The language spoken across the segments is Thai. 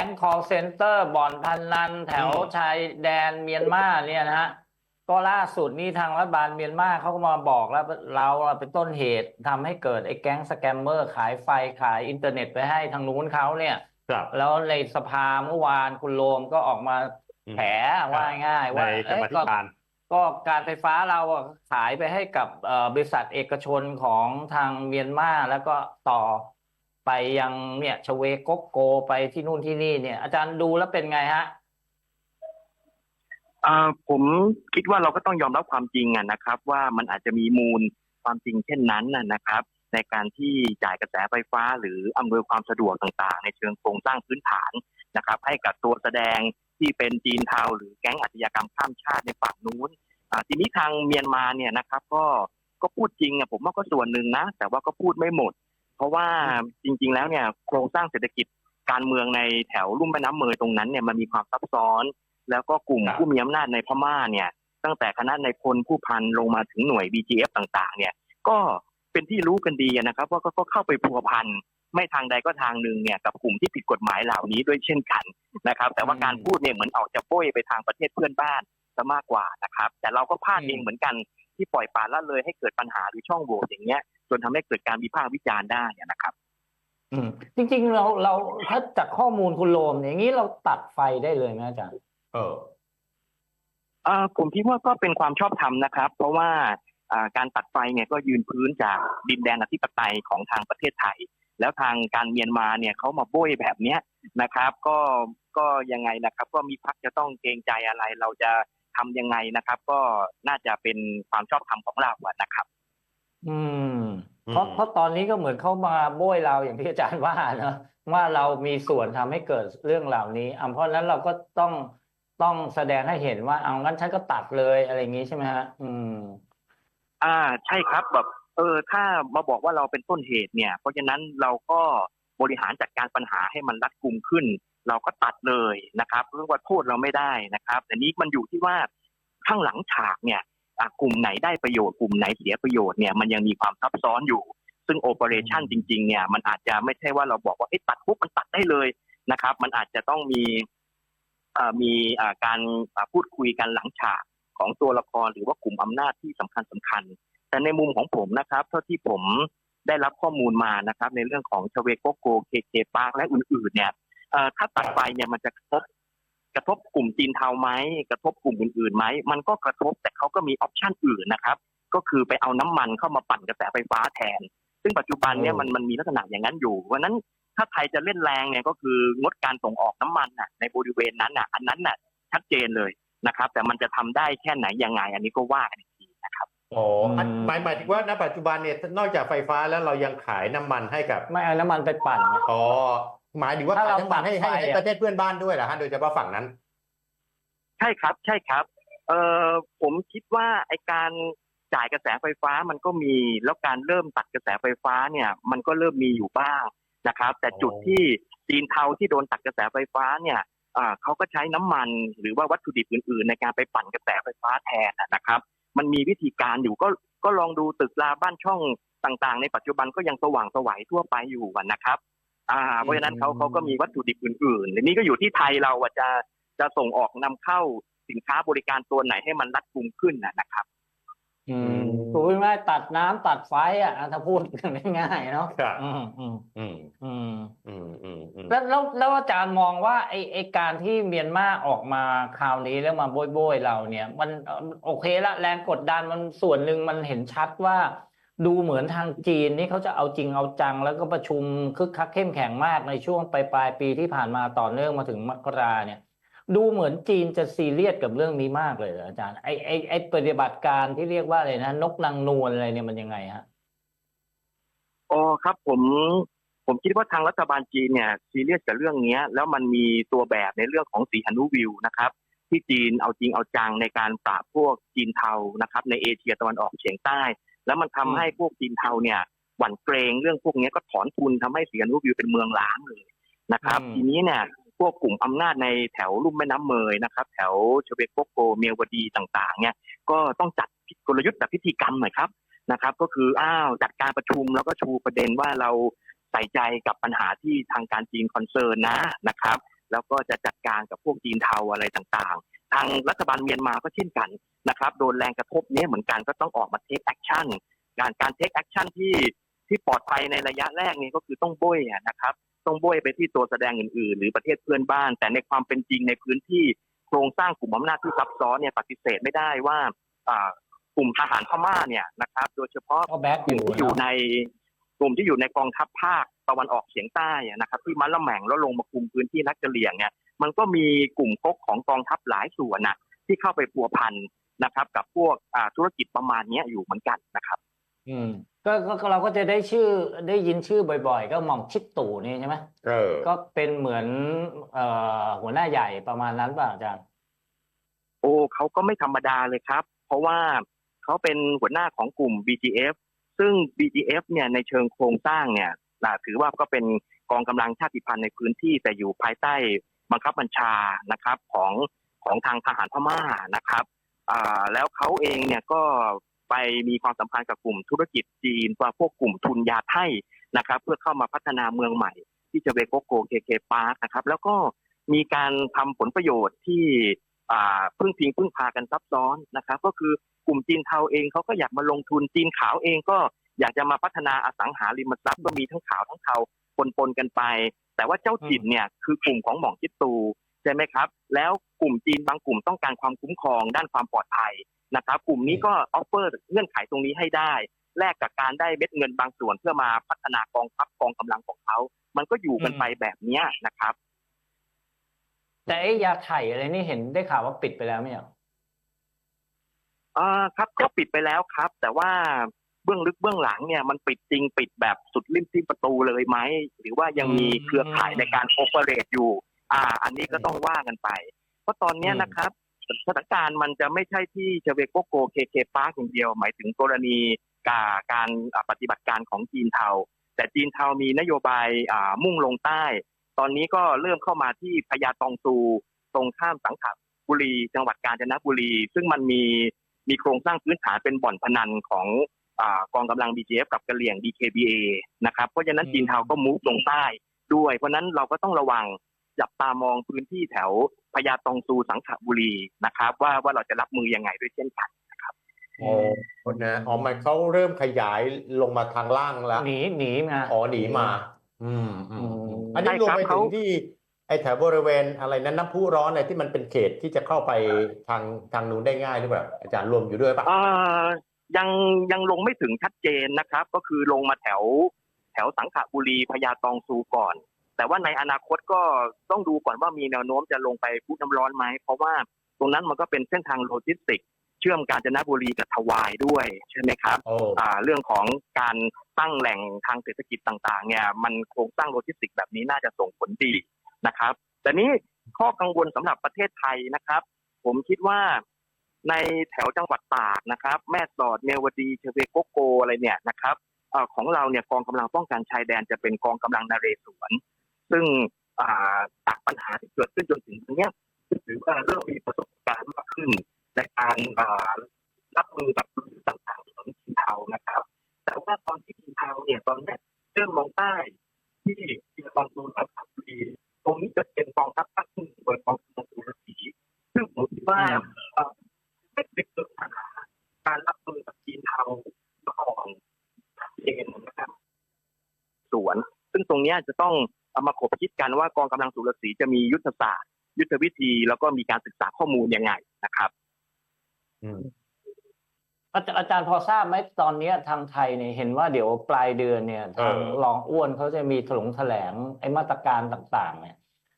ก๊ง call center บ่อนพนัน แถวอืมชายแดนเมียนมาเนี่ยนะฮะก็ล่าสุดนี่ทางรัฐบาลเมียนมาเขาก็มาบอกแล้วเราอะเป็นต้นเหตุทำให้เกิดไอ้แก๊งสแกมเมอร์ขายไฟขายอินเทอร์เน็ตไปให้ทางนู้นเขาเนี่ยครับแล้วในสภาเมื่อวานคุณโรมก็ออกมาอืมแฉว่าง่ายๆในว่ากรรเอ๊ะมาธิก็การก็การไฟฟ้าเราอะขายไปให้กับเอ่อบริษัทเอกชนของทางเมียนมาแล้วก็ต่อ ไปยังเนี่ยชเวกกโกไปที่นู่นที่นี่เนี่ย อาจารย์ดูแล้วเป็นไงฮะอ่าผมคิดว่าเราก็ต้องยอมรับความจริงอะนะครับ ว่ามันอาจจะมีมูลความจริงเช่นนั้นนะนะครับ ในการที่จ่ายกระแสไฟฟ้า หรืออำนวยความสะดวกต่างๆ ในเชิงโครงสร้างพื้นฐานนะครับ ให้กับตัวแสดงที่เป็นจีนเทาหรือแก๊งอาชญากรรมข้ามชาติในฝั่งนู้นอ่าทีนี้ทางเมียนมาเนี่ยนะครับ ก็ก็พูดจริงอะผมว่าก็ส่วนหนึ่งนะ แต่ว่าก็พูดไม่หมด เพราะว่าจริง ๆ แล้วเนี่ยโครงสร้างเศรษฐกิจการเมืองในแถวลุ่มแม่น้ำเมยตรงนั้นเนี่ยมันมีความซับซ้อน แล้วก็กลุ่มครับผู้มีอำนาจในพม่าเนี่ย ตั้งแต่คณะในายพลผู้พันลงมาถึงหน่วย BGF ต่างๆ เนี่ย ก็เป็นที่รู้กันดีนะครับ ว่าก็ก็เข้าไปพัวพันไม่ทางใดก็ทางหนึ่งเนี่ยกับกลุ่มที่ผิดกฎหมายเหล่านี้ด้วยเช่นกันนะครับ แต่ว่าอืมการพูดเนี่ยเหมือนออกจะโป้ยไปทางประเทศเพื่อนบ้านซะมากกว่านะครับ แต่เราก็พลาดอืมเองเหมือนกันที่ปล่อยปละละเลยให้เกิดปัญหาหรือช่องโหว่อย่างเงี้ย จนทำให้เกิดการวิพากษ์วิจารณ์ได้นะครับอืมจริง ๆ เราเราถ้าจากข้อมูลคุณโรมเนี่ยอย่างนี้เราตัดไฟได้เลยไหมอาจารย์เออเอ่อผมคิดว่าก็เป็นความชอบธรรมนะครับ เพราะว่าอ่าการตัดไฟเนี่ยก็ยืนพื้นจากดินแดนอธิปไตยของทางประเทศไทย แล้วทางการเมียนมาเนี่ยเขามาโบยแบบเนี้ยนะครับ ก็ก็ยังไงนะครับ ก็มีพักจะต้องเกรงใจอะไร เราจะทำยังไงนะครับ ก็น่าจะเป็นความชอบธรรมของเราอะนะครับ อืม อืมเพราะเพราะตอนนี้ก็เหมือนเขามาโบยเราอย่างที่อาจารย์ว่าเนอะว่าเรามีส่วนทำให้เกิดเรื่องเหล่านี้อะเพราะฉะนั้นเราก็ต้องต้องแสดงให้เห็นว่าเอางั้นฉันก็ตัดเลยอะไรอย่างนี้ใช่ไหมฮะ อืม อ่าใช่ครับแบบเออถ้ามาบอกว่าเราเป็นต้นเหตุเนี่ย เพราะฉะนั้นเราก็บริหารจัดการปัญหาให้มันรัดกุมขึ้น เราก็ตัดเลยนะครับเรื่องว่าโทษเราไม่ได้นะครับแต่นี้มันอยู่ที่ว่าข้างหลังฉากเนี่ยอ่า กลุ่มไหนได้ประโยชน์กลุ่มไหนเสียประโยชน์เนี่ยมันยังมีความซับซ้อนอยู่ ซึ่งโอเปอเรชันอืจมริงๆเนี่ยมันอาจจะไม่ใช่ว่าเราบอกว่าเอ๊ะตัดปุ๊บมันตัดได้เลยนะครับ มันอาจจะต้องมีเอ่อมีอ่าการอ่าพูดคุยกันหลังฉากของตัวละครหรือว่ากลุ่มอำนาจที่สำคัญสำคัญ แต่ในมุมของผมนะครับ เท่าที่ผมได้รับข้อมูลมานะครับ ในเรื่องของชเวโกโกเคเคปาร์คและอื่นๆเนี่ยเอ่อถ้าตัดไปเนี่ยมันจะกระทบ กระทบกลุ่มจีนเทาไหมกระทบกลุ่มอื่นๆไหมมันก็กระทบแต่เขาก็มีออปชันอื่นนะครับ ก็คือไปเอาน้ำมันเข้ามาปั่นกระแสไฟฟ้าแทน ซึ่งปัจจุบันเนี่ยโอ้มันมันมีลักษณะอย่างนั้นอยู่วันนั้นถ้าไทยจะเล่นแรงเนี่ยก็คืองดการส่งออกน้ำมันน่ะในบริเวณนั้นน่ะ อันนั้นน่ะชัดเจนเลยนะครับ แต่มันจะทำได้แค่ไหนยังไง อันนี้ก็ว่ากันอีกทีนะครับอ๋ออันอืมหมายหมายถึงว่าณปัจจุบันเนี่ยนอกจากไฟฟ้าแล้วเรายังขายน้ำมันให้กับ ไม่เอาน้ำมันไปปั่นไงอ๋อ หมายถึงว่าถ้าขายเราน้ำมันให้ตัดให้ไฟให้อะประเทศเพื่อนบ้านด้วยเหรอฮะโดยเฉพาะฝั่งนั้น ใช่ครับ ใช่ครับ เอ่อผมคิดว่าไอการจ่ายกระแสไฟฟ้ามันก็มี แล้วการเริ่มตัดกระแสไฟฟ้าเนี่ย มันก็เริ่มมีอยู่บ้างนะครับ แต่อ๋อจุดที่จีนเทาที่โดนตัดกระแสไฟฟ้าเนี่ยอ่าเขาก็ใช้น้ำมันหรือว่าวัตถุดิบอื่น ๆ ในการไปปั่นกระแสไฟฟ้าแทนนะครับ มันมีวิธีการอยู่ก็ก็ลองดูตึกราบ้านช่องต่าง ๆ ในปัจจุบันก็ยังสว่างไสวัยทั่วไปอยู่อะนะครับ อ่าเพราะฉะนั้นเขาเขาก็มีวัตถุดิบอื่นๆทีนี้ก็อยู่ที่ไทยเราอะจะจะส่งออกนำเข้าสินค้าบริการตัวไหนให้มันรัดกุมขึ้นนะนะครับอืมอืมถูกไหมตัดน้ำตัดไฟอะถ้าพูดกันง่ายๆเนาะครับอืมอืมอืมอืมอืมอืมอืมแล้วแล้วแล้วอาจารย์มองว่าไอไอการที่เมียนมาออกมาคราวนี้แล้วมาโบยโบยเราเนี่ย มันเอ่อโอเคละแรงกดดันมันส่วนหนึ่งมันเห็นชัดว่า ดูเหมือนทางจีนนี่เขาจะเอาจริงเอาจัง แล้วก็ประชุมคึกคักเข้มแข็งมากในช่วงปลายปลายปีที่ผ่านมาต่อเนื่องมาถึงมกราเนี่ย ดูเหมือนจีนจะซีเรียสกับเรื่องนี้มากเลยออาจารย์ไอไอไอปฏิบัติการที่เรียกว่าอะไรนะนกนางนวลอะไรเนี่ยมันยังไงฮะอ๋อครับผมผมคิดว่าทางรัฐบาลจีนเนี่ยซีเรียสกับเรื่องเนี้ยแล้วมันมีตัวแบบในเรื่องของสีหนุวิวนะครับที่จีนเอาจริงเอาจังในการปราบพวกจีนเทานะครับในเอเชียตะวันออกเฉียงใต้ แล้วมันทำให้พวกจีนเทาเนี่ยหวั่นเกรงเรื่องพวกเนี้ยก็ถอนทุนทำให้สีหนุวิวเป็นเมืองล้างเลยนะครับอืมทีนี้เนี่ยพวกกลุ่มอำนาจในแถวลุ่มแม่น้ำเมยนะครับ แถวเชเวโกโกเมียวดีต่างๆ เนี่ย ก็ต้องจัดกลยุทธ์แบบพิธีกรรมหน่อยครับนะครับ ก็คืออ้าวจัดการประชุมแล้วก็ชูประเด็นว่าเราใส่ใจกับปัญหาที่ทางการจีนคอนเซิร์นนะนะครับ แล้วก็จะจัดการกับพวกจีนเทาอะไรต่างๆ ทางรัฐบาลเมียนมาก็เช่นกันนะครับโดนแรงกระทบเนี้ยเหมือนกันก็ต้องออกมาเทคแอคชั่นการการเทคแอคชั่นที่ที่ปลอดภัยในระยะแรกนี้ก็คือต้องโบยอะนะครับต้องโบยไปที่ตัวแสดงอื่นๆ หรือประเทศเพื่อนบ้าน แต่ในความเป็นจริงในพื้นที่โครงสร้างกลุ่มอำนาจที่ซับซ้อนเนี่ยปฏิเสธไม่ได้ว่าอ่ากลุ่มทหารพม่าเนี่ยนะครับ โดยเฉพาะก็แบ็กกอลุ่มยู่ที่อยู่เนาะในกลุ่มที่อยู่ในกองทัพภาค ตะวันออกเฉียงใต้อะนะครับที่มันละแหม่งแล้วลงมาคุมพื้นที่นักกะเหรี่ยงเนี่ยมันก็มีกลุ่มก๊กของกองทัพหลายส่วนนะที่เข้าไปพัวพันนะครับ กับพวกอ่าธุรกิจประมาณเนี้ยอยู่เหมือนกันนะครับ อืมก็ก็ก็เราก็จะได้ชื่อได้ยินชื่อบ่อยๆ ก็หม่อมชิดตู่นี่ใช่ไหมเออ ก็เป็นเหมือนเอ่อหัวหน้าใหญ่ประมาณนั้นป่ะอาจารย์โอ้เขาก็ไม่ธรรมดาเลยครับ เพราะว่าเขาเป็นหัวหน้าของกลุ่ม BGF ซึ่ง BGF เนี่ยในเชิงโครงสร้างเนี่ย อ่าถือว่าก็เป็นกองกำลังชาติพันธุ์ในพื้นที่แต่อยู่ภายใต้บังคับบัญชานะครับของของทางทหารพม่านะครับแล้วเขาเองเนี่ยก็ไปมีความสัมพันธ์กับกลุ่มธุรกิจจีนว่าพวกกลุ่มทุนยาไทยนะครับ เพื่อเข้ามาพัฒนาเมืองใหม่ ที่จะเวโกโกเคเคปาร์คนะครับ แล้วก็มีการทำผลประโยชน์ที่พึ่งพิงพึ่งพากันซับซ้อนนะครับ ก็คือกลุ่มจีนเทาเองเขาก็อยากมาลงทุนจีนขาวเองก็ อยากจะมาพัฒนาอสังหาริมทรัพย์ก็มีทั้งขาวทั้งเทาปนๆกันไป แต่ว่าเจ้าถิ่นเนี่ยคือกลุ่มของหม่องจิตตูใช่ไหมครับ แล้วกลุ่มจีนบางกลุ่มต้องการความคุ้มครองด้านความปลอดภัยนะครับ กลุ่มนี้ก็ออฟเฟอร์เงื่อนไขตรงนี้ให้ได้แลกกับการได้เม็ดเงินบางส่วนเพื่อมาพัฒนากองทัพกองกำลังของเขา มันก็อยู่กันไปแบบเนี้ยนะครับ แต่ไอ้ยาไข่อะไรนี่เห็นได้ข่าวว่าปิดไปแล้วไม่ใช่เหรออ่าครับก็ปิดไปแล้วครับ แต่ว่า เบื้องลึกเบื้องหลังเนี่ยมันปิดจริงปิดแบบสุดริมที่ประตูเลยไหมหรือว่ายังมีเครือข่ายในการโอเปเรตอยู่ อ่า อันนี้ก็ต้องว่ากันไป เพราะตอนเนี้ยนะครับสถานการณ์มันจะไม่ใช่ที่เชเวโกโกเคเคปาร์อย่างเดียว หมายถึงกรณีการการอ่าปฏิบัติการของจีนเทา แต่จีนเทามีนโยบายอ่ามุ่งลงใต้ ตอนนี้ก็เริ่มเข้ามาที่พญาตองซูตรงข้ามสังขบุรี จังหวัดกาญจนบุรี ซึ่งมันมีมีโครงสร้างพื้นฐานเป็นบ่อนพนันของอา กองกำลัง BGF กับกะเหลี่ยง DKBA นะครับ เพราะฉะนั้นจีนเทาก็มุกลงใต้ด้วย เพราะฉะนั้นเราก็ต้องระวังจับตามองพื้นที่แถวพญาตองซูสังขบุรีนะครับ ว่าว่าเราจะรับมือยังไงด้วยเช่นกันโอ้นะอ๋อมันเขาเริ่มขยายลงมาทางล่างแล้วหนีหนีมาอ๋อหนีมา อืมอืมอืมอันนี้ใช่รวมครับไปถึเขางที่ไอ้แถวบริเวณอะไรนั้นน้ำพุร้อนอะไรที่มันเป็นเขตที่จะเข้าไปทางทางนู้นได้ง่ายหรือเปล่าอาจารย์รวมอยู่ด้วยปะอ่า ยังยังลงไม่ถึงชัดเจนนะครับ ก็คือลงมาแถว แถวสังขบุรีพญาตองซูก่อน แต่ว่าในอนาคตก็ต้องดูก่อนว่ามีแนวโน้มจะลงไปพุน้ำร้อนไหมเพราะว่าตรงนั้นมันก็เป็นเส้นทางโลจิสติก เชื่อมกาญจนบุรีกับทวายด้วยใช่ไหมครับโอ้อ่าเรื่องของการตั้งแหล่งทางเศรษฐกิจต่างๆ เนี่ย มันโครงสร้างโลจิสติกแบบนี้น่าจะส่งผลดีนะครับ แต่นี้ข้อกังวลสำหรับประเทศไทยนะครับ ผมคิดว่า ในแถวจังหวัดตากนะครับ แม่สอดเมวดีเชเวโกโกอะไรเนี่ยนะครับเออของเราเนี่ยกองกำลังป้องกันชายแดนจะเป็นกองกำลังนาเรศวร ซึ่งอ่าจากปัญหาที่เกิดขึ้นจนถึงตรงเนี้ยถือว่าเริ่มมีประสบการณ์มากขึ้นในการอ่ารับมือกับปัญหาต่างๆของจีนเทานะครับ แต่ว่าตอนที่จีนเทาเนี่ยตอนเนี้ยเริ่มมองใต้ที่ที่กองทุนสังขบุรีตรงนี้จะเป็นกองทัพภาคที่หนึ่งโดยกองทุนสุรศรีซึ่งผมคิดว่าเอ่อ ไม่เป็นปัญหาการรับมือกับจีนเทามาก่อนชัดเจนนะครับสวน ซึ่งตรงเนี้ยจะต้องเอามาขบคิดกันว่ากองกำลังสุรศรีจะมียุทธศาสตร์ ยุทธวิธี แล้วก็มีการศึกษาข้อมูลยังไงนะครับอืมอาจารย์อาจารย์พอทราบไหมตอนเนี้ยทางไทยเนี่ยเห็นว่าเดี๋ยวปลายเดือนเนี่ยทางรองอ้วนเขาจะมีถลงแถลงไอ้มาตรการต่าง ๆ เนี่ย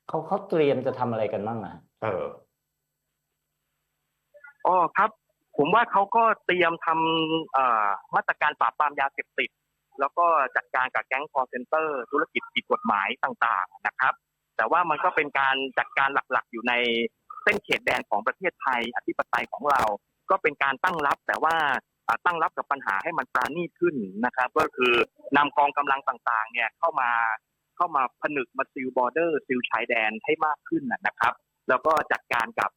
เขาเขาเตรียมจะทำอะไรกันบ้างอะเออ อ๋อครับ ผมว่าเขาก็เตรียมทำมาตรการปราบปรามยาเสพติด แล้วก็จัดการกับแก๊งคอร์เซนเตอร์ ธุรกิจผิดกฎหมายต่างๆนะครับ แต่ว่ามันก็เป็นการจัดการหลักๆ อยู่ในเส้นเขตแดนของประเทศไทย อธิปไตยของเรา ก็เป็นการตั้งรับแต่ว่าตั้งรับกับปัญหาให้มันปราณีตขึ้นนะครับ ก็คือนำกองกำลังต่างๆ เนี่ยเข้ามาเข้ามาผนึกมาซิลบอร์เดอร์ซิลชายแดนให้มากขึ้นนะครับ แล้วก็จัดการกับ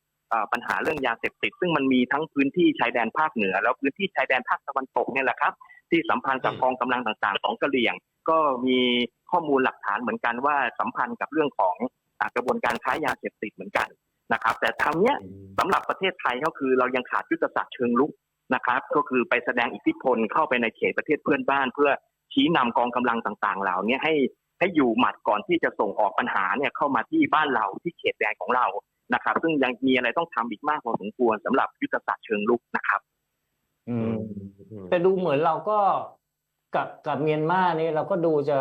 ปัญหาเรื่องยาเสพติด ซึ่งมันมีทั้งพื้นที่ชายแดนภาคเหนือ แล้วพื้นที่ชายแดนภาคตะวันตกเนี่ยแหละครับ ที่สัมพันธ์กับอืมกองกำลังต่างๆ ของกะเหรี่ยง ก็มีข้อมูลหลักฐานเหมือนกันว่าสัมพันธ์กับเรื่องของอ่ากระบวนการค้ายาเสพติดเหมือนกันนะครับ แต่ทางเนี้ยสำหรับประเทศไทยก็คือเรายังขาดยุทธศาสตร์เชิงลุกนะครับ ก็คือไปแสดงอิทธิพลเข้าไปในเขตประเทศเพื่อนบ้าน เพื่อชี้นำกองกำลังต่างๆ เหล่านี้ให้ให้อยู่หมัดก่อนที่จะส่งออกปัญหาเนี่ยเข้ามาที่บ้านเราที่เขตแดนของเรา นะครับซึ่งยังมีอะไรต้องทำอีกมากพอสมควรสำหรับยุทธศาสตร์เชิงลุกนะครับ อืมแต่ดูเหมือนเราก็กับกับเมียนมานี่เราก็ดูจะ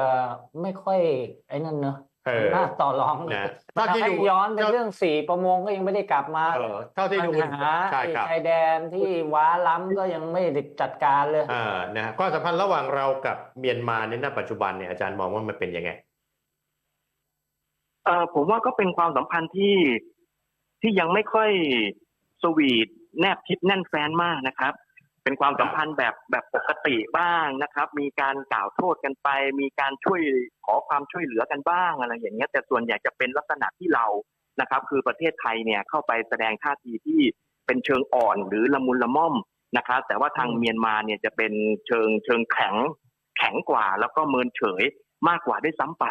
ไม่ค่อย ไอ้นั่นเนอะเออน่าต่อรองนะเท่าที่ให้ดูย้อนไปเท่าเรื่องสีประมงก็ยังไม่ได้กลับมาเออเท่าที่ดูปัญหาใช่ครับชายแดนที่ว้าล้ำก็ยังไม่ได้จัดการเลยอ่านะฮะความสัมพันธ์ระหว่างเรากับเมียนมาในณปัจจุบันเนี่ยอาจารย์มองว่ามันเป็นยังไงเอ่อผมว่าก็เป็นความสัมพันธ์ที่ ที่ยังไม่ค่อยสวีทแนบชิดแน่นแฟนมากนะครับ เป็นความสัมพันธ์แบบแบบปกติบ้างนะครับ มีการกล่าวโทษกันไป มีการช่วยขอความช่วยเหลือกันบ้างอะไรอย่างเงี้ยแต่ส่วนใหญ่จะเป็นลักษณะที่เรานะครับ คือประเทศไทยเนี่ยเข้าไปแสดงท่าทีที่เป็นเชิงอ่อนหรือละมุนละม่อมนะครับ แต่ว่าทางอืมเมียนมาเนี่ยจะเป็นเชิงเชิงแข็งแข็งกว่า แล้วก็เมินเฉยมากกว่าด้วยซ้ำไป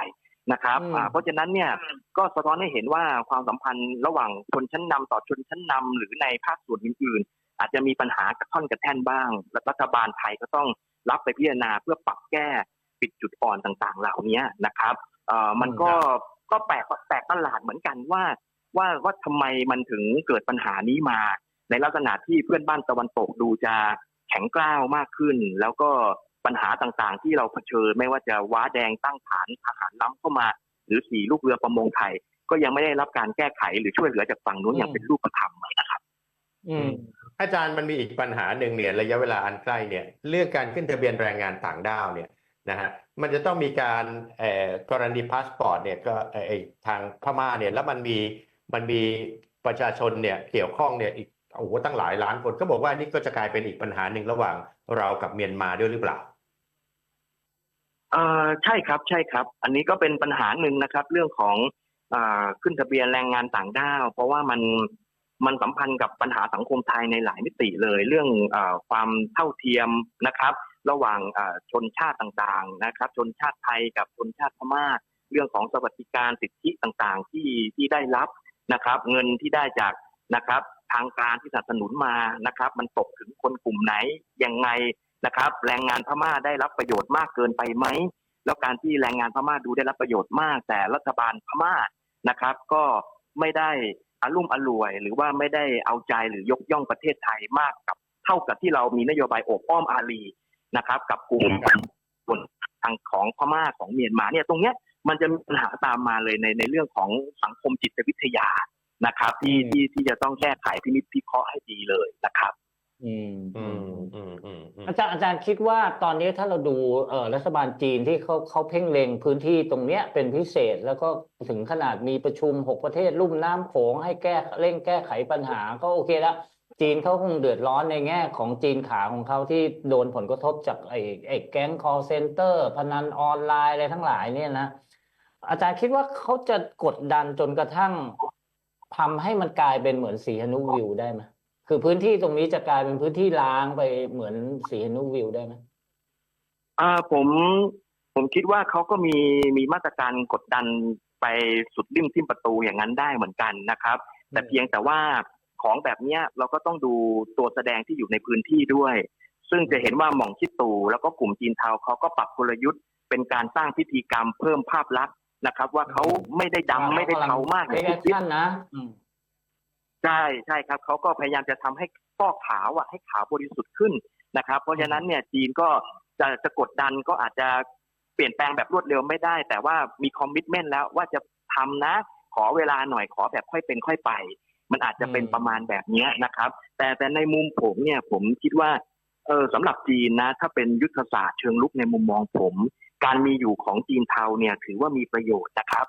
นะครับอืมอ่าเพราะฉะนั้นเนี่ยก็สะท้อนให้เห็นว่าความสัมพันธ์ระหว่างชนชั้นนำต่อชนชั้นนำหรือในภาคส่วนอื่นๆ อาจจะมีปัญหากระท่อนกระแท่นบ้างและรัฐบาลไทยก็ต้องรับไปพิจารณาเพื่อปรับแก้ปิดจุดอ่อนต่างๆ เหล่านี้นะครับเอ่อมันก็ก็แปลกแปลกประหลาดเหมือนกันว่าว่าว่าทำไมมันถึงเกิดปัญหานี้มา ในลักษณะที่เพื่อนบ้านตะวันตกดูจะแข็งกร้าวมากขึ้น แล้วก็ ปัญหาต่างๆ ที่เราเผชิญไม่ว่าจะว้าแดงตั้งฐานทหารล้ำเข้ามา หรือสีลูกเรือประมงไทย ก็ยังไม่ได้รับการแก้ไขหรือช่วยเหลือจากฝั่งนู้นอย่างเป็นรูปธรรมนะครับ อืมอาจารย์มันมีอีกปัญหาหนึ่งเนี่ย ระยะเวลาอันใกล้เนี่ย เรื่องการขึ้นทะเบียนแรงงานต่างด้าวเนี่ยนะฮะมันจะต้องมีการเอ่อกรณีพาสปอร์ตเนี่ยก็เอ่อไอ้ทางพม่าเนี่ยแล้วมันมีมันมีประชาชนเนี่ยเกี่ยวข้องเนี่ยอีกโอ้โหตั้งหลายล้านคนก็บอกว่านี่ก็จะกลายเป็นอีกปัญหาหนึ่งระหว่างเรากับเมียนมาด้วยหรือเปล่าเอ่อใช่ครับใช่ครับ อันนี้ก็เป็นปัญหาหนึ่งนะครับ เรื่องของอาขึ้นทะเบียนแรงงานต่างด้าว เพราะว่ามันมันสัมพันธ์กับปัญหาสังคมไทยในหลายมิติเลย เรื่องอความเท่าเทียมนะครับ ระหว่างชนชาติต่างๆนะครับ ชนชาติไทยกับชนชาติพม่าเรื่องของสวัสดิการสิทธิต่างๆ ที่ที่ได้รับนะครับ เงินที่ได้จากนะครับ ทางการที่สนับสนุนมานะครับ มันตกถึงคนกลุ่มไหนยังไง นะครับ แรงงานพม่าได้รับประโยชน์มากเกินไปไหม แล้วการที่แรงงานพม่าดูได้รับประโยชน์มาก แต่รัฐบาลพม่านะครับ ก็ไม่ได้อารุ่มอร่วย หรือว่าไม่ได้เอาใจหรือยกย่องประเทศไทยมากกับ เท่ากับที่เรามีนโยบายโอบอ้อมอารีนะครับ กับกลุ่มคนทางของพม่าของเมียนมาเนี่ยตรงเนี้ยมันจะมีปัญหาตามมาเลยในในเรื่องของสังคมจิตวิทยานะครับ ที่ที่ที่จะต้องแก้ไขพินิจพิเคราะห์ให้ดีเลยนะครับ อืมอืมอืมอืมอืมอาจารย์อาจารย์คิดว่าตอนนี้ถ้าเราดูเอ่อรัฐบาลจีนที่เขาเขาเพ่งเล็งพื้นที่ตรงเนี้ยเป็นพิเศษแล้วก็ถึงขนาดมีประชุมหกประเทศลุ่มน้ำโขงให้แก้เร่งแก้ไขปัญหาก็โอเคแล้วจีนเขาคงเดือดร้อนในแง่ของจีนขาของเขาที่โดนผลกระทบจากไอ้ไอ้แก๊ง call center พนันออนไลน์อะไรทั้งหลายเนี่ยนะอาจารย์คิดว่าเขาจะกดดันจนกระทั่งทำให้มันกลายเป็นเหมือนสีหนุวิวได้ไหม คือพื้นที่ตรงนี้จะกลายเป็นพื้นที่ล้างไปเหมือนสีหนุวิวได้ไหมอ่าผมผมคิดว่าเขาก็มีมีมาตรการกดดันไปสุดริมทิ่มประตูอย่างนั้นได้เหมือนกันนะครับ แต่เพียงแต่ว่าของแบบเนี้ยเราก็ต้องดูตัวแสดงที่อยู่ในพื้นที่ด้วย ซึ่งจะเห็นว่าหม่องชิดตูแล้วก็กลุ่มจีนเทาเขาก็ปรับกลยุทธ์เป็นการสร้างพิธีกรรมเพิ่มภาพลักษณ์นะครับ ว่าเขาไม่ได้ดำไม่ได้เทามากเรียกที่คิดท่านนะอืม ใช่ใช่ครับเขาก็พยายามจะทำให้ฟอกขาวอะให้ขาวบริสุทธิ์ขึ้นนะครับ เพราะฉะนั้นเนี่ยจีนก็จะจะกดดันก็อาจจะเปลี่ยนแปลงแบบรวดเร็วไม่ได้ แต่ว่ามีคอมมิชเมนต์แล้วว่าจะทำนะ ขอเวลาหน่อยขอแบบค่อยเป็นค่อยไป มันอาจจะเป็นประมาณแบบเนี้ยนะครับ แต่แต่ในมุมผมเนี่ยผมคิดว่าเออสำหรับจีนนะ ถ้าเป็นยุทธศาสตร์เชิงลุกในมุมมองผม การมีอยู่ของจีนเทาเนี่ยถือว่ามีประโยชน์นะครับ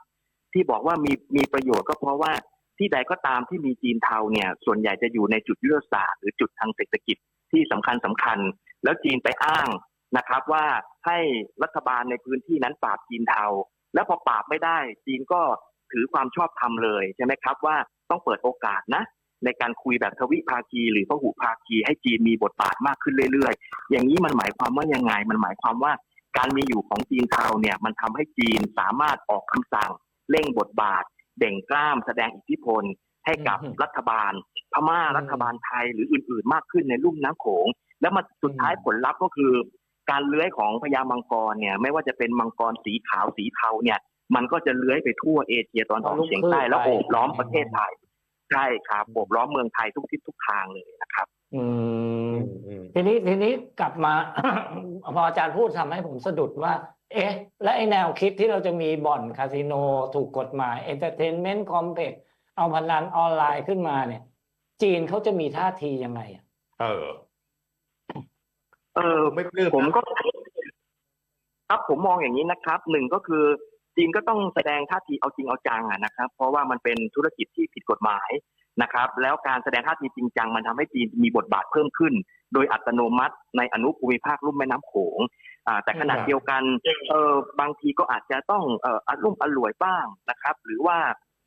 ที่บอกว่ามีมีประโยชน์ก็เพราะว่า ที่ใดก็ตามที่มีจีนเทาเนี่ยส่วนใหญ่จะอยู่ในจุดยุทธศาสตร์หรือจุดทางเศรษฐกิจที่สำคัญสำคัญ แล้วจีนไปอ้างนะครับว่าให้รัฐบาลในพื้นที่นั้นปราบจีนเทา แล้วพอปราบไม่ได้ จีนก็ถือความชอบธรรมเลยใช่ไหมครับว่าต้องเปิดโอกาสนะ ในการคุยแบบทวิภาคีหรือพหุภาคีให้จีนมีบทบาทมากขึ้นเรื่อยๆ อย่างนี้มันหมายความว่ายังไง มันหมายความว่าการมีอยู่ของจีนเทาเนี่ยมันทำให้จีนสามารถออกคำสั่งเร่งบทบาท เด่งกล้ามแสดงอิทธิพล ให้กับอืมรัฐบาล พม่าอืมรัฐบาลไทยหรืออื่น ๆ มากขึ้นในลุ่มน้ำโขง แล้วมาสุดท้ายอืมผลลัพธ์ก็คือ การเลื้อยของพญามังกรเนี่ย ไม่ว่าจะเป็นมังกรสีขาวสีเทาเนี่ย มันก็จะเลื้อยไปทั่วเอเชียตอนออกเฉียงใต้แล้วโอบล้อมประเทศไทยใช่ครับโอบล้อมเมืองไทยทุกทิศทุกทางเลยนะครับ อืมอืมทีนี้ทีนี้กลับมา พออาจารย์พูดทำให้ผมสะดุดว่า เอ๊ะ และไอแนวคิดที่เราจะมีบ่อนคาสิโนถูกกฎหมายเอนเตอร์เทนเมนต์คอมเพล็กเอาพนันออนไลน์ขึ้นมาเนี่ย จีนเขาจะมีท่าทียังไงอะเออ เออไม่ปลื้มผมนะก็ ครับผมมองอย่างนี้นะครับหนึ่งก็คือจีนก็ต้องแสดงท่าทีเอาจริงเอาจังอะนะครับ เพราะว่ามันเป็นธุรกิจที่ผิดกฎหมายนะครับ แล้วการแสดงท่าทีจริงจังมันทำให้จีนมีบทบาทเพิ่มขึ้น โดยอัตโนมัติในอนุภูมิภาคลุ่มแม่น้ำโขงอ่า แต่ขณะเดียวกันเออบางทีก็อาจจะต้องเอ่ออารมณ์อร่วยบ้างนะครับ หรือว่า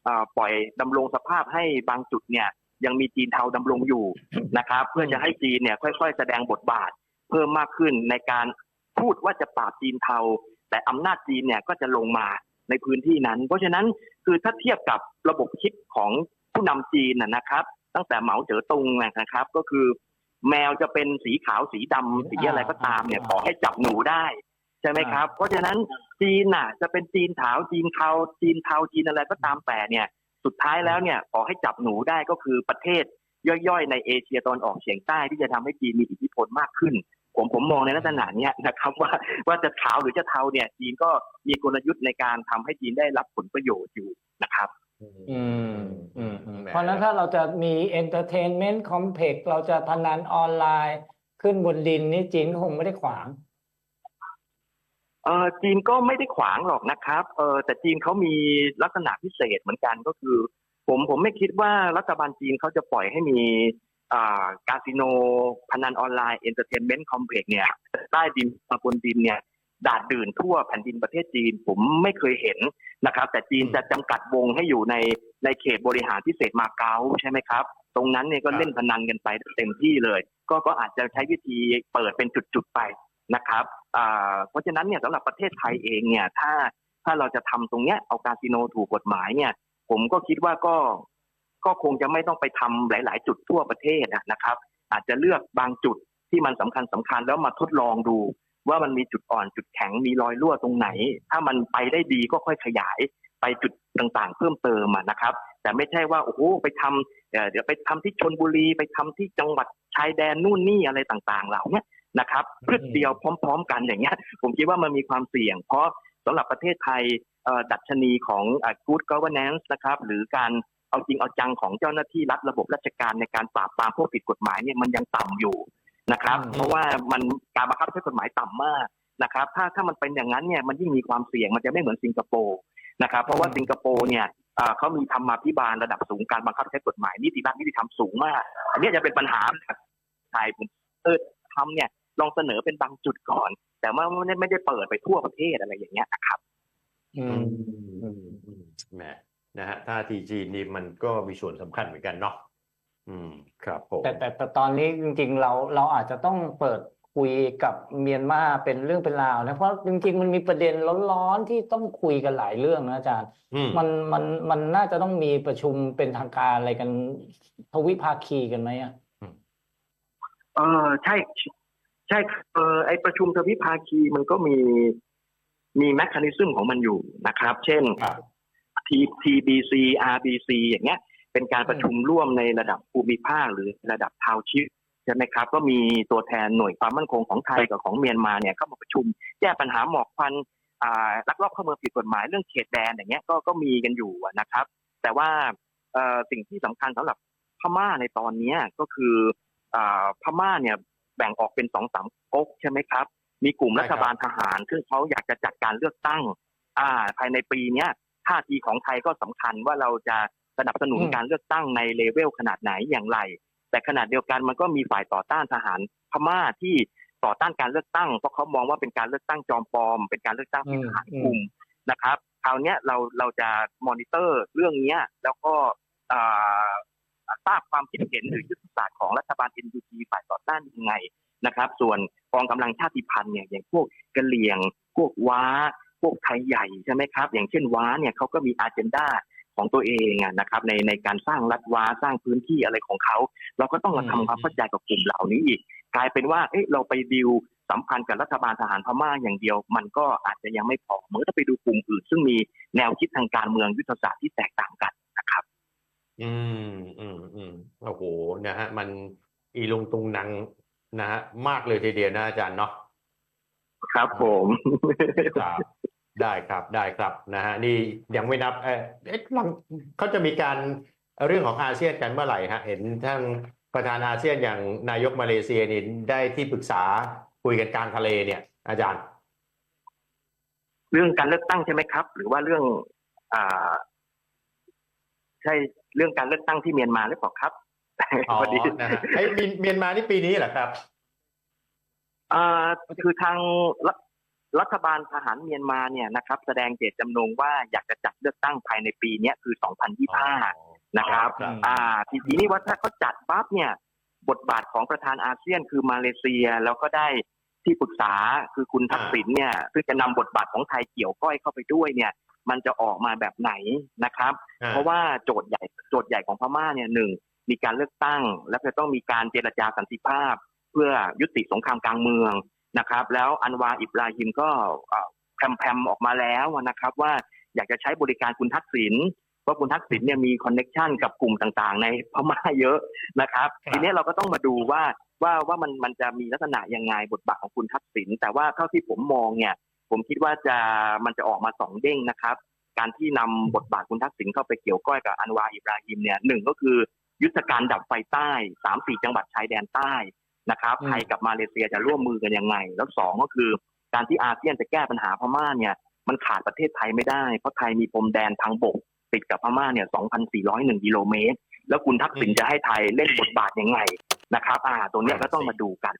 เอ่อปล่อยดำรงสภาพให้บางจุดเนี่ยยังมีจีนเทาดำรงอยู่นะครับ เพื่อจะให้จีนเนี่ยค่อย ๆ แสดงบทบาท เพิ่มมากขึ้นในการพูดว่าจะปราบจีนเทา แต่อำนาจจีนเนี่ยก็จะลงมาในพื้นที่นั้น เพราะฉะนั้นคือถ้าเทียบกับระบบคิดของผู้นำจีนนะนะครับ ตั้งแต่เหมาเจ๋อตงนะครับ ก็คือ แมวจะเป็นสีขาวสีดำสีอะไรก็ตามเนี่ยขอให้จับหนูได้ ใช่ไหมครับ เพราะฉะนั้นจีนน่ะ จะเป็นจีนขาวจีนเทาจีนเทาจีนอะไรก็ตามแต่เนี่ย สุดท้ายแล้วเนี่ยขอให้จับหนูได้ก็คือประเทศย่อยๆ ในเอเชียตอนออกเฉียงใต้ที่จะทำให้จีนมีอิทธิพลมากขึ้น ผมผมมองในลักษณะเนี้ยนะครับว่าว่าจะขาวหรือจะเทาเนี่ยจีนก็มีกลยุทธ์ในการทำให้จีนได้รับผลประโยชน์อยู่นะครับ อืมอืมอืมแหมเพราะฉะนั้นถ้าเราจะมีเอนเตอร์เทนเมนต์คอมเพล็กเราจะพนันออนไลน์ ขึ้นบนดินนี่จีนก็คงไม่ได้ขวางเออจีนก็ไม่ได้ขวางหรอกนะครับเออแต่จีนเขามีลักษณะพิเศษเหมือนกันก็คือ ผมผมไม่คิดว่ารัฐบาลจีนเขาจะปล่อยให้มีอ่าคาสิโนพนันออนไลน์เอนเตอร์เทนเมนต์คอมเพล็กเนี่ยใต้ดินมาบนดินเนี่ย ดาดดื่นทั่วแผ่นดินประเทศจีน ผมไม่เคยเห็นนะครับ แต่จีนจะจำกัดวงให้อยู่ในในเขตบริหารพิเศษมาเก๊าใช่ไหมครับ ตรงนั้นเนี่ยก็เล่นพนันกันไปเต็มที่เลย ก็ก็อาจจะใช้วิธีเปิดเป็นจุดๆไปนะครับอ่าเพราะฉะนั้นเนี่ยสำหรับประเทศไทยเองเนี่ยถ้าถ้าเราจะทำตรงเนี้ยเอาคาสิโนถูกกฎหมายเนี่ย ผมก็คิดว่าก็ก็คงจะไม่ต้องไปทำหลาย ๆ จุดทั่วประเทศอะนะครับ อาจจะเลือกบางจุดที่มันสำคัญสำคัญแล้วมาทดลองดู ว่ามันมีจุดอ่อนจุดแข็งมีรอยรั่วตรงไหน ถ้ามันไปได้ดีก็ค่อยขยายไปจุดต่างๆ เพิ่มเติมนะครับ แต่ไม่ใช่ว่าโอ้โหไปทำเดี๋ยวไปทำที่ชนบุรีไปทำที่จังหวัดชายแดนนู่นนี่อะไรต่างๆ เหล่านี้นะครับพรึดเดียวพร้อม ๆ กันอย่างเงี้ย ผมคิดว่ามันมีความเสี่ยง เพราะสำหรับประเทศไทยดัชนีของ good governance นะครับหรือการเอาจริงเอาจังของเจ้าหน้าที่รัฐระบบราชการในการปราบปรามพวกผิดกฎหมายเนี่ยมันยังต่ำอยู่ นะครับอืมเพราะว่ามันการบังคับใช้กฎหมายต่ำมากนะครับ ถ้าถ้ามันเป็นอย่างนั้นเนี่ยมันยิ่งมีความเสี่ยงมันจะไม่เหมือนสิงคโปร์นะครับ เพราะว่าสิงคโปร์เนี่ยเอ่อเขามีธรรมาภิบาลระดับสูงการบังคับใช้กฎหมายนิติรัฐนิติธรรมสูงมาก อันนี้จะเป็นปัญหาไทยผมเออทำเนี่ยลองเสนอเป็นบางจุดก่อน แต่ว่าไม่ได้ไม่ได้เปิดไปทั่วประเทศอะไรอย่างเงี้ยนะครับ อือืมมอืมอืมแหมนะฮะท่าทีจีนนี่มันก็มีส่วนสำคัญเหมือนกันเนาะ อืมครับผมแต่แต่แต่ตอนนี้จริงๆเราเราอาจจะต้องเปิดคุยกับเมียนมาเป็นเรื่องเป็นราวนะเพราะจริงๆมันมีประเด็นร้อนๆที่ต้องคุยกันหลายเรื่องนะอาจารย์ อืม มันมันมันน่าจะต้องมีประชุมเป็นทางการอะไรกันทวิภาคีกันไหมอะเออใช่ ใช่ครับเออไอประชุมทวิภาคีมันก็มีมีแมคคานิซึมของมันอยู่นะครับ เช่น ครับ T TBC RBC อย่างเงี้ย เป็นการประชุมร่วมในระดับภูมิภาคหรือระดับทาวชิปใช่ไหมครับ ก็มีตัวแทนหน่วยความมั่นคงของไทยกับของเมียนมาเนี่ยเข้ามาประชุมแก้ปัญหาหมอกควันลักลอบเข้าเมืองผิดกฎหมายเรื่องเขตแดนอย่างเงี้ยก็ก็มีกันอยู่นะครับ แต่ว่าสิ่งที่สำคัญสำหรับพม่าในตอนนี้ก็คืออพม่าเนี่ยแบ่งออกเป็นสองสามก๊กใช่ไหมครับ มีกลุ่มรัฐบาลทหาร ซึ่งเขาอยากจะจัดการเลือกตั้ง อ่า ภายในปีเนี้ยท่าทีของไทยก็สำคัญว่าเราจะ สนับสนุนอืมการเลือกตั้งในเลเวลขนาดไหนอย่างไร แต่ขนาดเดียวกันมันก็มีฝ่ายต่อต้านทหารพม่าที่ต่อต้านการเลือกตั้งเพราะเขามองว่าเป็นการเลือกตั้งจอมปลอม เป็นการเลือกตั้งที่ทหารคุมนะครับคราวเนี้ยเราเราจะมอนิเตอร์เรื่องเนี้ยแล้วก็อ่าทราบความคิดเห็นหรือยุทธศาสตร์ของรัฐบาล NUG ฝ่ายต่อต้านยังไงนะครับ ส่วนกองกำลังชาติพันธุ์เนี่ยอย่างพวกกะเหรี่ยง พวกว้า พวกไทยใหญ่ใช่ไหมครับ อย่างเช่นว้าเนี่ยเขาก็มีอาเจนดา ของตัวเองอะนะครับ ในในการสร้างรัฐวาสร้างพื้นที่อะไรของเขา เราก็ต้องมาอืมทำความเข้าใจกับกลุ่มเหล่านี้อีก กลายเป็นว่าเอ๊ะเราไปดิวสัมพันธ์กับรัฐบาลทหารพม่าอย่างเดียว มันก็อาจจะยังไม่พอเมื่อต้องไปดูกลุ่มอื่น ซึ่งมีแนวคิดทางการเมืองยุทธศาสตร์ที่แตกต่างกันนะครับ อืมอืมอืมโอ้โหนะฮะมันอีลุงตุงนังนะฮะมากเลยทีเดียวนะอาจารย์เนาะครับผมครับ ได้ครับได้ครับนะฮะนี่ยังไม่นับเออเอ๊ะหลังเขาจะมีการเรื่องของอาเซียนกันเมื่อไหร่ฮะเห็นท่านประธานอาเซียนอย่างนายกมาเลเซียนี่ได้ที่ปรึกษาคุยกันกลางทะเลเนี่ย อาจารย์ เรื่องการเลือกตั้งใช่ไหมครับ หรือว่าเรื่องอ่าใช่เรื่องการเลือกตั้งที่เมียนมาหรือเปล่าครับอ๋อพอดีนะฮะไอ้เมียนเมียนมานี่ปีนี้เหรอครับอ่าคือทาง รัฐรัฐบาลทหารเมียนมาเนี่ยนะครับแสดงเจตจำนงว่าอยากจะจัดเลือกตั้งภายในปีเนี้ยคือ 2025 นะครับครับอ่าทีทีนี้ว่าถ้าเขาจัดปั๊บเนี่ยบทบาทของประธานอาเซียนคือมาเลเซียแล้วก็ได้ที่ปรึกษาคือคุณทักษิณเนี่ยซึ่งจะนำบทบาทของไทยเกี่ยวก้อยเข้าไปด้วยเนี่ย มันจะออกมาแบบไหนนะครับอ่าเพราะว่าโจทย์ใหญ่โจทย์ใหญ่ของพม่าเนี่ยหนึ่งมีการเลือกตั้ง แล้วจะต้องมีการเจรจาสันติภาพ เพื่อยุติสงครามกลางเมือง นะครับ แล้วอันวาอิบราฮิมก็เอ่อแพรมๆออกมาแล้วนะครับ ว่าอยากจะใช้บริการคุณทักษิณเพราะคุณทักษิณเนี่ยมีคอนเน็ชันกับกลุ่มต่างๆ ในพม่าเยอะนะครับครับ ทีนี้เราก็ต้องมาดูว่าว่าว่ามันมันจะมีลักษณะยังไงบทบาทของคุณทักษิณแต่ว่าเท่าที่ผมมองเนี่ย ผมคิดว่าจะมันจะออกมาสองเด้งนะครับ การที่นำบทบาทคุณทักษิณเข้าไปเกี่ยวก้อยกับอันวาอิบราฮิมเนี่ยหนึ่งก็คือยุทธการดับไฟใต้สามสี่จังหวัดชายแดนใต้ นะครับอืมไทยกับมาเลเซียจะร่วมมือกันยังไง แล้วสองก็คือ การที่อาเซียนจะแก้ปัญหาพม่าเนี่ยมันขาดประเทศไทยไม่ได้ เพราะไทยมีพรมแดนทางบก ติดกับพม่าเนี่ย 2,401 กิโลเมตร แล้วคุณทักษิณอืมจะให้ไทยเล่นบทบาทยังไงนะครับ อ่า ตรงเนี้ยก็ต้องมาดูกัน